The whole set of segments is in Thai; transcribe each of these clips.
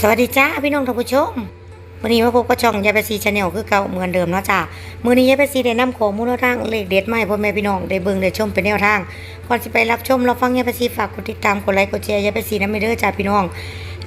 สวัสดีจ้าพี่น้องท่านผู้ชมวันนี้มาพบกับช่องยายเปซีชาแนลคือเก่าเหมือนเดิมเนาะจ้ามื้อนี้ยายเปซีได้นำข้อมูลแนวทางเลขเด็ดให้พ่อแม่พี่น้องได้เบิ่งได้ชมเป็นแนวทางก่อนสิไปรับชมเรับฟังยายเปซีฝากกดติดตามกดไลค์กดแชร์ยายเปซีนำไปเด้อจ้าพี่น้อง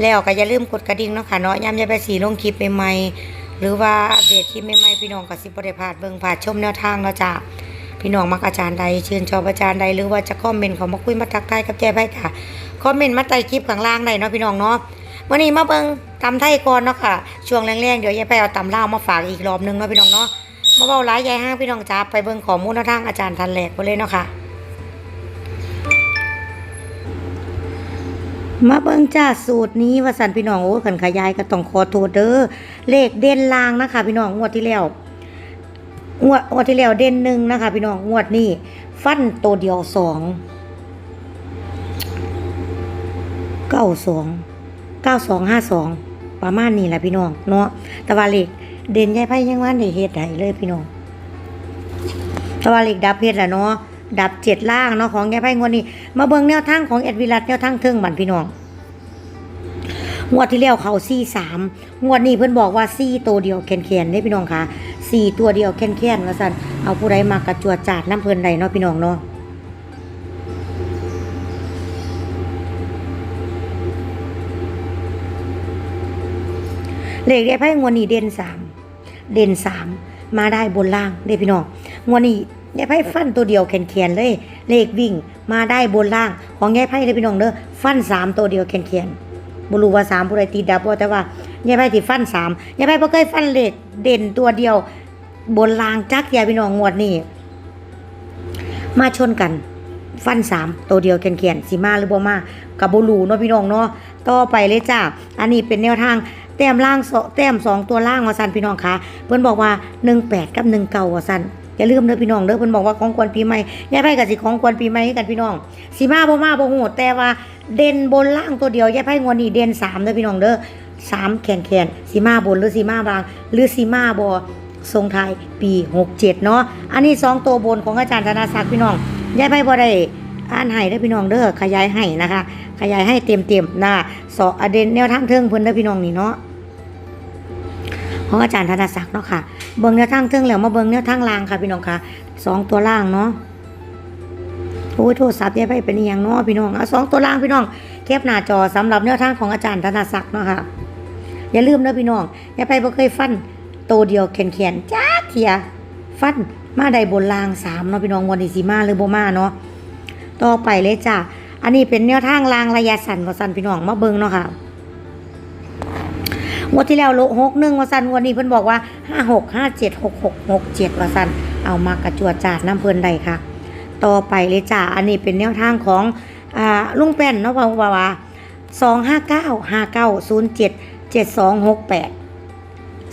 แล้วก็อย่าลืมกดกระดิ่งเนาะค่ะเนาะยามยายเปซีลงคลิปใหม่ๆหรือว่าอัปเดตคลิปใหม่ๆพี่น้องก็สิบ่ได้พลาดเบิ่งพลาดชมแนวทางเนาะจ้าพี่น้องมักอาจารย์ใดเชื่นชอบอาจารย์ใดหรือว่าจะคอมเมนต์เขามาคุยมาทักทายกับแจ้ไพ่ค่ะคอมเมนต์มาใต้คลิปข้างล่างได้เนาะพี่น้องเนาะ วันนี้มาเบิงตำไทยก่อนเนาะค่ะ ช่วงแรงๆ เดี๋ยวยายไปเอาตำลาวมาฝากอีกรอบหนึงเนาะพี่น้องเนาะมาเบาหลายยายห้างพี่น้องจ้าไปเบิงขอมูลนทางอาจารย์ทันแหลกไปเลยเนาะค่ะ มาเบิงจ้าสูตรนี้ว่าสันพี่น้องโอ้ขันขยายก็ต้องขอโทษเด้อเลขเด่นลางนะคะ พี่น้องงวดที่แล้วงวดงวดที่แล้วเด่นหนึ่งนะคะ พี่น้องงวดนี้ฟันตัวเดียวสองเก้าสอง เก้าสองห้าสองประมาณนี้แหละพี่น้องเนาะต่ว่าเหลขเด่นยายไพ่ยังว่าในเฮ็ดได้เลยพี่น้องต่ว่าเหลขดับเฮ็ดแหละเนาะดับเจ็ดล่างเนาะของยายไพ่งวดนี้ มาเบิ่งแนวทางของเอ็ดวิลัดแนวทางเทิงบันพี่น้องงวดที่แล้วเขาซี่สามงวดนี้เพิ่อนบอกว่าซี่ตัวเดียวแคนๆได้พี่น้องค่ะสี่ตัวเดียวแคนๆว่าซั่นเอาผู้ใดมากระจวดจาดน้ำเพลินใดเนาะพี่น้องเนาะ เลขได้ไพ่งวดนี้เด่นสามเด่นสามมาได้บนล่างเด้พี่น้องงวดนี้ยายไพ่ฟันตัวเดียวแคนๆเลย เลขวิ่งมาได้บนล่าง ของยายไพ่เด้พี่น้องเด้อฟันสามตัวเดียวแคนๆบ่รู้ว่าสามผู้ใดตีดับบ่แต่ว่ายายไพ่ที่ฟันสามยายไพ่บ่เคยฟันเลขเด่นตัวเดียว บนรางจักยายพี่น้องงวดนี้มาชนกัน ฟันสามตัวเดียวแขนๆสิมาหรือบ่มากับบ่รู้เนาะพี่น้องเนาะต่อไปเลยจ้าอันนี้เป็นแนวทาง แต้มล่างสองแต้มสองตัวล่างว่าซั่นพี่น้องคะเพิ่นบอกว่า18กับ19ว่าซั่นอย่าลืมเด้อพี่น้องเด้อเพิ่นบอกว่าของควรปีใหม่ยายไพ่ก็สิของควรปีใหม่ให้กันพี่น้องสิมาบ่มาบ่ฮู้แต่ว่าเด่นบนล่างตัวเดียวยายไพ่งวดนี้เด่นสามเด้อพี่น้องเด้อสามแขนแขนสีมาบนหรือสีมาบาง หรือสีมาบอทรงไทยปีหกเจ็ดเนาะอันนี้สองตัวบนของอาจารย์ธนาศักดิ์พี่น้องยายไพ่บ่ได้อ่านให้เด้อพี่น้องเด้อขยายให้นะคะ ขยายให้เต็มเต็มๆนะสออเดนแนวทางเทิงเพิ่นเด้อพี่น้องนี่เนาะ ของอาจารย์ธนศักดิ์เนาะค่ะ เบิ่งแนวทางเทิงแล้วมาเบิ่งแนวทางล่างค่ะพี่น้องค่ะสองตัวล่างเนาะโอ้ยโทรศัพท์ยายไพ่เป็นอย่างเนาะพี่น้องเอะสองตัวล่างพี่น้องแคปหน้าจอสำหรับแนวทางของอาจารย์ธนศักดิ์เนาะค่ะอย่าลืมนะพี่น้องยายไพ่บ่เคยฟันโตวเดียวแขนๆจ้าเทียฟันมาได้บนล่างสามเนาะพี่น้องวันนี้สีมาหรือโบมาเนาะต่อไปเลยจ้าอันนี้เป็นแนวทางลางระยะสั้นว่าสั้นพี่น้องมาเบิ่งเนาะค่ะ งวดที่แล้วโลหกหนึ่งว่าสั้นวันนี้เพิ่นบอกว่าห้าหกห้าเจ็ดหกหกหกเจ็ดว่าสั้นเอามากระจวดจาดน้ำเพลินใดค่ะ ต่อไปเลยจ้าอันนี้เป็นแนวทางของอ่าลุงแป้นเนาะว่าว่าว่าสองห้าเก้าห้าเก้าศูนย์เจ็ดเจ็ดสองหกแปด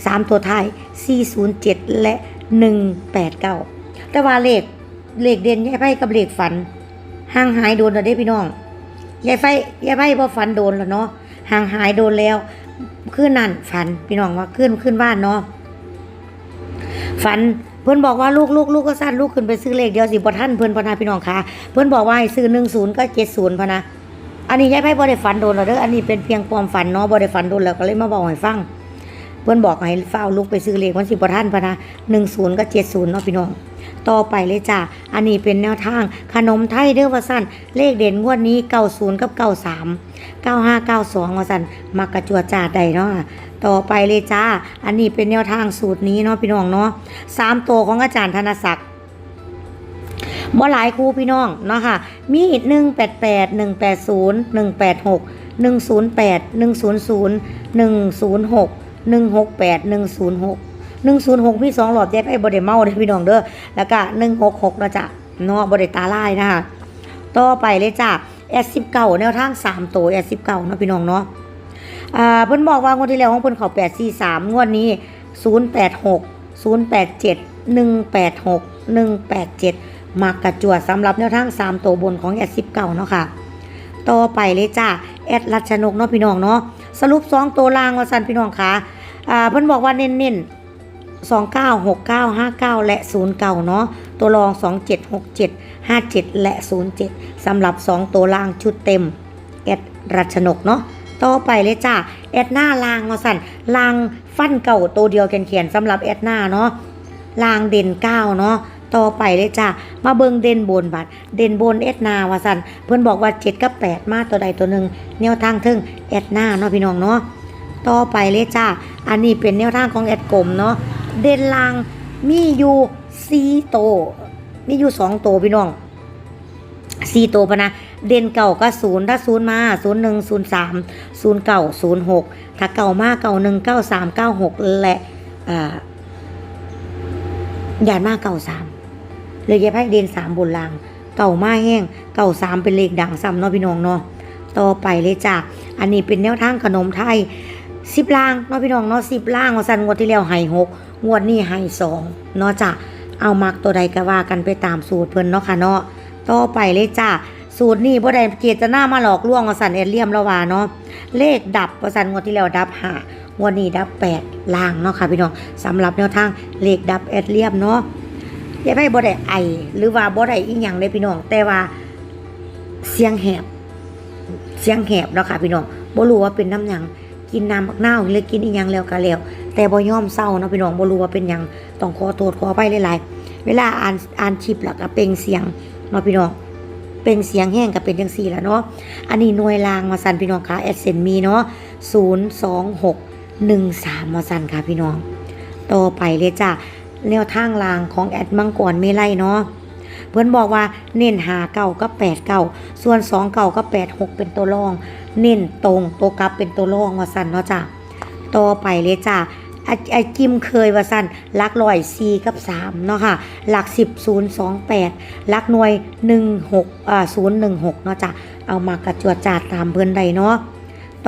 สามตัวท้ายสี่ศูนย์เจ็ดและหนึ่งแปดเก้าแต่ว่าเลขเลขเด่นยายไพ่กับเลขฝันห่างหายโดนแล้วเด้พี่น้องยายไพ่ยายไพ่พอฝันโดนแล้วเนาะห่างหายโดนแล้ว ขึ้นนั่นฝันพี่น้องว่าขึ้นขึ้นบ้านเนาะฝันเพื่อนบอกว่าลูกลูกลูกก็สั้นลูกขึ้นไปซื้อเลขเดียวสิบ่ทันเพื่อนพนาพี่น้องค่ะเพื่อนบอกว่าซื้อหนึ่งศูนย์ก็เจ็ดศูนย์พนะอันนี้ยายไพ่บอได้ฝันโดนแล้วเด้ออันนี้เป็นเพียงความฝันเนาะบอได้ฝันโดนแล้วก็เลยมาบอกให้ฟัง เพิ่อนบอกให้เฝ้าลูกไปซื้อเลขมันสิบ่ทันพะนะ10ก็70เนาะพี่น้องต่อไปเลยจ้ะอันนี้เป็นแนวทาง ขนมไทยเด้อว่าสั้นเลขเด่นงวดนี้90กับ93 9592ว่าสั้นมักกระจัวจาดใดเนาะต่อไปเลยจ้า อันนี้เป็นแนวทางสูตรนี้เนาะพี่น้องเนาะสามตัวของอาจารย์ธนศักดิ์บ่หลายครูพี่น้องเนาะค่ะ มีหนึ่งแปดแปดหนึ่งแปดศูนย์หนึ่งแปดหกหนึ่งศูนย์แปดหนึ่งศูนย์ศูนย์หนึ่งศูนย์หก หนึ่งหกแปดหนึ่งศูนย์หกหนึ่งศูนย์หกมีสองหลอดแยกไอ้บไดเมาเด้อพี่น้องเด้อแล้วก็หนึ่งหกหกนะจ๊ะเนาะบไดตาไลายนะคะต่อไปเลยจ้าแอดสิบเก้าแนวทางสามตัวแอดสิบเก้าเนาะพี่น้องเนาะอ่าเพิ่นบอกว่างวดที่แล้วของเพิ่นเขา843งวดนี้086 087 186 187มากกระจวดสำหรับแนวทาง3ตัวบนของแอด19เนาะค่ะต่อไปเลยจ้าแอดรัชนกเนาะพี่น้องเนาะสรุป2ตัวล่างว่าซั่นพี่น้องค่ะ อ่าเพิ่นบอกว่าเน้นๆ29 69 59และ09เก่าเนาะตัวรอง27 67 57และ07สำหรับ2ตัวล่างชุดเต็มแอดรัชนกเนาะต่อไปเลยจ้าแอดหน้าลางมาสั่นลางฟันเก่าตัวเดียวแขนๆสำหรับแอดหน้าเนาะลางเด่นเก้าเนาะต่อไปเลยจ้ามาเบิงเด่นบนบัดเด่นบนแอดนาว่าสั่นเพื่อนบอกว่าเจ็ดกับแปดมาตัวใดตัวหนึ่งแนวทางเทิงแอดหน้าเนาะพี่น้องเนาะ ต่อไปเลยจ้า อันนี้เป็นแนวทางของแอดกลมเนาะ เด่นลางมีอยู่สี่โต มีอยู่สองโตพี่น้องสี่ตัวปะนะ เด่นเก่าก็ศูนย์ถ้าศูนย์มาศูนย์หนึ่งศูนย์สามศูนย์เก่าศูนย์หกถ้าเก่ามากเก่าหนึ่งเก้าสามเก้าหกและอ่าหยาดมากเก่าสามเลยแยกให้เด่นสามบนลาง เก่ามาแห้ง เก่าสามเป็นเลขดังซ้ำเนาะพี่น้องเนาะต่อไปเลยจ้ะอันนี้เป็นแนวทางขนมไทย สิบล่างเนาะพี่น้องเนาะสิบล่างว่าสันงวดที่แล้วให้หกงวดนี้ให้สองเนาะจ้ะเอามักตัวใดก็ว่ากันไปตามสูตรเพิ่นเนาะค่ะเนาะต่อไปเลยจ้าสูตรนี้บ่ได้เจตนามาหลอกลวงว่าสันเอเลียมล้วว่าเนาะเลขดับว่าสันงวดที่แล้วดับห้างวดนี้ดับแปดล่างเนาะค่ะพี่น้องสำหรับแนวทางเลขดับเอเลียมเนาะอย่าไปบ่ได้ไอหรือว่าบ่ได้อีหยังเลยพี่น้องแต่ว่าเสียงแหบเสียงแหบเนาะค่ะพี่น้องบ่รู้ว่าเป็นน้ำหยัง กินน้ำบักนาวหรือกินอีหยังแล้วก็แล้ว แต่บ่ยอมเศร้าเนาะพี่น้องบ่รู้ว่าเป็นหยังต้องขอโทษขออภัยหลายๆ เวลาอ่านอ่านชิปแล้วก็เปล่งเสียงเนาะพี่น้องเป็นเสียงแห้งกับเป็นจังสี่แล้วเนาะ อันนี้หน่วยรางมาสันพี่น้องค่ะแอดเซนมีเนาะศูนย์สองหกหนึ่งสามมาสันค่ะพี่น้องต่อไปเลยจ้ะแนวทางรางของแอดมังกรเมไล่เนาะเพื่อนบอกว่าเน้นหาเก่าก็แปดเก่าส่วนสองเก่าก็แปดหกเป็นตัวรอง เน้นตรงตัวกลับเป็นตัวรองมาสันเนาะจ้ะต่อไปเลยจ้ะไอ้ไอ้จิมเคยว่าสั้นหลักร้อยสี่กับสามเนาะค่ะหลักสิบศูนย์สองแปดหลักหน่วยหนึ่งหกอ่าศูนย์หนึ่งหกเนาะจ้ะเอามากระจวดจาดตามเพื่อนใดเนาะ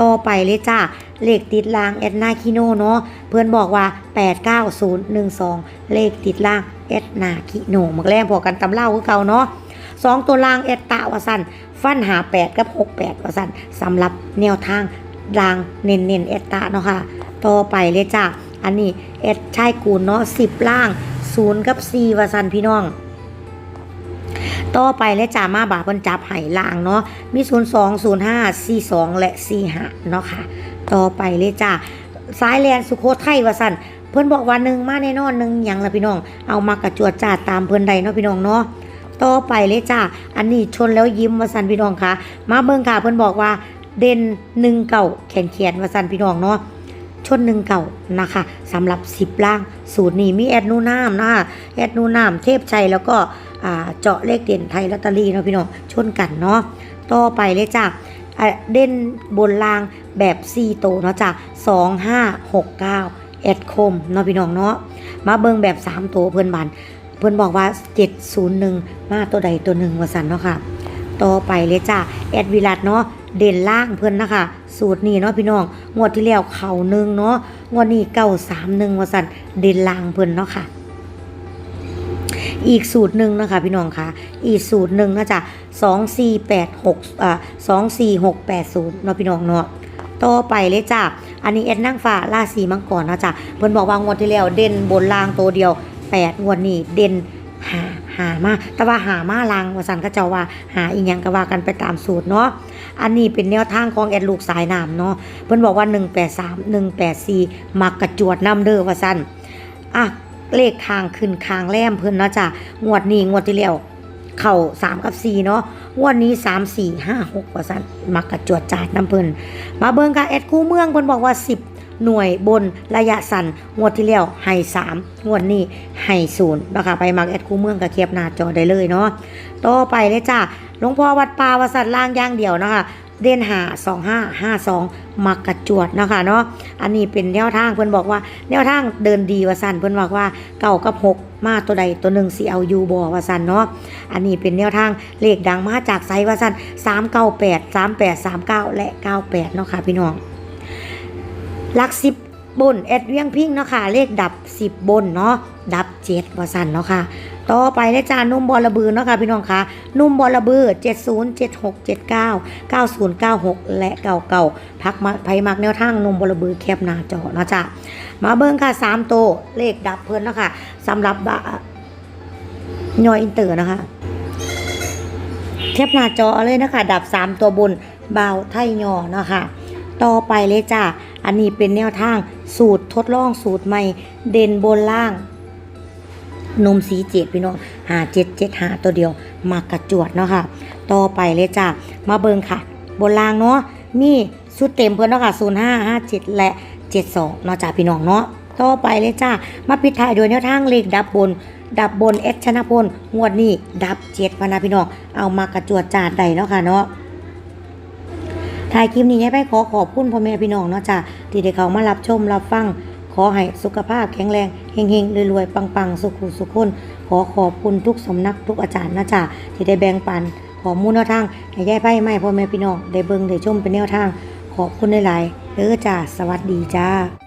ต่อไปเลยจ้ะเลขติดล่างแอดนาคิโนเนาะเพื่อนบอกว่า 89012 เลขติดล่างแอดนาคิโนมักแรกพอกันตำเล่าคือเก่าเนาะสองตัวล่างแอดตะวาสัน ฟันหา8กับ68วาสันสำหรับแนวทางล่างเน้นเน้นๆแอดตะเนาะค่ะ ต่อไปเลยจ้ะ อันนี้แอดชายกูเนาะ10ล่าง0กับ4วาสันพี่น้อง ต่อไปและจ่ามาบาเพิ่นจับไห่ล่างเนาะ มี0 2 0 5 4 2และ4 5เนาะค่ะ ต่อไปเลยจ้าสายแลนสุโขทัยว่าสั่นเพิ่นบอกว่าหนึ่งมาแน่นอนหนึ่งหยังละพี่น้อง เอามากระจวดจ่าตามเพิ่นใดเนาะพี่น้องเนาะ ต่อไปเลยจ้าอันนี้ชนแล้วยิ้มวาสันพี่น้องค่ะ มาเบิ่งค่ะเพิ่อนบอกว่า เด่นหนึ่งเก่าแขนแขนวาสันพี่น้องเนาะชนหนึ่งเก่านะคะสำหรับสิบล่าง สูตรนี้มีแอดนูน้ำนะคะแอดนูน้ำเทพชัยแล้วก็เจาะเลขเด่นไทยลอตเตอรี่เนาะพี่น้องชนกันเนาะต่อไปเลยจ้ะอะเด่นบนล่างแบบ4โตวเนาะจ้ะ2 5 6 9แอดคมเนาะพี่น้องเนาะมาเบิ่งแบบ3ตัวเพื่อนบัน เพื่อนบอกว่า 701 มาตัวใดตัวหนึ่งว่าสันเนาะค่ะ ต่อไปเลยจ้ะแอดวิลัดเนาะเด่นล่างเพิ่อนนะคะ สูตรนี้เนาะพี่น้องงวดที่แล้วเข่าหนึ่งเนาะงวดนี้เก้าสามหนึ่งว่าสันเด่นล่างเพิ่อนเนาะค่ะอีกสูตรหนึ่งนะคะพี่น้องคะอีกสูตรหนึ่งนะจ๊ะสองสี่แปดหกอ่าสองสี่หกแปดศูนย์เนาะพี่น้องเนาะต่อไปเลยจ้ะอันนี้แอดนั่งฟ้าราศีมังกรนะจ๊ะเพิ่นบอกว่างวดที่แล้วเด่นบนล่างตัวเดียว แปดงวดนี้เด่นหาหามา แต่ว่าหามาลางว่าสันก็เจ้าว่าหาอีหยังก็ว่ากันไปตามสูตรเนาะ อันนี้เป็นแนวทางของแอดลูกสายน้ำเนาะ เพิ่นบอกว่า 183 184 มักกระจวดน้ำเด้อว่าสันอะเลขคางขึ้นคางแรมเพิ่นเนาะจ้ะงวดนี้งวดที่แล้วเข่า3กับ4เนาะงวดนี้3 4 5 6ว่าซั่นมักกระจวดจาดน้ำเพิ่นมาเบิ่งค่ะแอดคู่เมืองเพิ่นบอกว่า10 หน่วยบนระยะสั้นงวดที่แล้วให้3งวดนี้ให้0นย์นะคะไปมักแอดคู่เมืองก็เคียบหน้าจอได้เลยเนาะต่อไปเลยจ้ะหลวงพ่อวัดป่าวสัตล่างย่างเดียวนะคะเด่นหาสองห้าห้าสองมักกระจวดนะคะเนาะอันนี้เป็นแนวทางเพื่อนบอกว่า แนวทางเดินดีวสันเพื่อนบอกว่าเก่ากับหกมาตัวใดตัวหนึ่งสีเอายูบอวสันเนาะอันนี้เป็นแนวทางเลขดังมาจากไซวสันสามเก้าแปดสามแปดสามเก้าและเก้าแปดเนาะค่ะพี่น้อง ลักสิบบนแอดเวียงพิงเนาะค่ะ เลขดับสิบบนเนาะดับเจ็ดว่าสันเนาะค่ะ ต่อไปเลยจ้านุ่มบอระบือเนาะค่ะพี่น้องคะนุ่มบอระบือ70 76 79 90 96และ99พักมาไผมักแนวทางนุ่มบอระบือแคบหน้าจอเนาะจ้ะมาเบิ่งค่ะ3โตวเลขดับเพิ่นเนาะค่ะสำหรับบะยอยอินเตอร์นะคะแคบหน้าจอเอาเลยนะคะดับ3ตัวบนเบาไทยยอเนาะค่ะ ต่อไปเลยจ้าอันนี้เป็นแนวทางสูตรทดลองสูตรใหม่ เด่นบนล่างนมสีเจ็ดพี่น้องหาเจ็ดเจ็ดหาตัวเดียว มากระจวดเนาะค่ะ ต่อไปเลยจ้ามาเบิงค่ะ บนล่างเนาะ มีชุดเต็มเพิ่นเนาะค่ะศูนย์ห้าห้าเจ็ดและเจ็ดสองเนาะจ้าพี่น้องเนาะ ต่อไปเลยจ้ามาปิดท้ายด้วยแนวทางเลขดับบน ดับบนเอชชนะพลงวดนี้ดับเจ็ดพนะพี่น้อง เอามากระจวดจาดใดเนาะค่ะเนาะ ถ่ายคลิปนี้ยายไปขอขอบคุณพ่อแม่พี่น้องเนาะจ้ะที่ได้เขามารับชมรับฟัง ขอให้สุขภาพแข็งแรงเฮงๆรวยๆปังๆ สุขุสุขคน ขอขอบคุณทุกสำนักทุกอาจารย์นะจ้ะที่ได้แบ่งปันขอมูลแนวทางให้ยายไพ่ไม่พ่อแม่พี่น้องได้เบิ่งได้ชมเป็นแนวทาง ขอบคุณหลายๆเด้อจ้าสวัสดีจ้า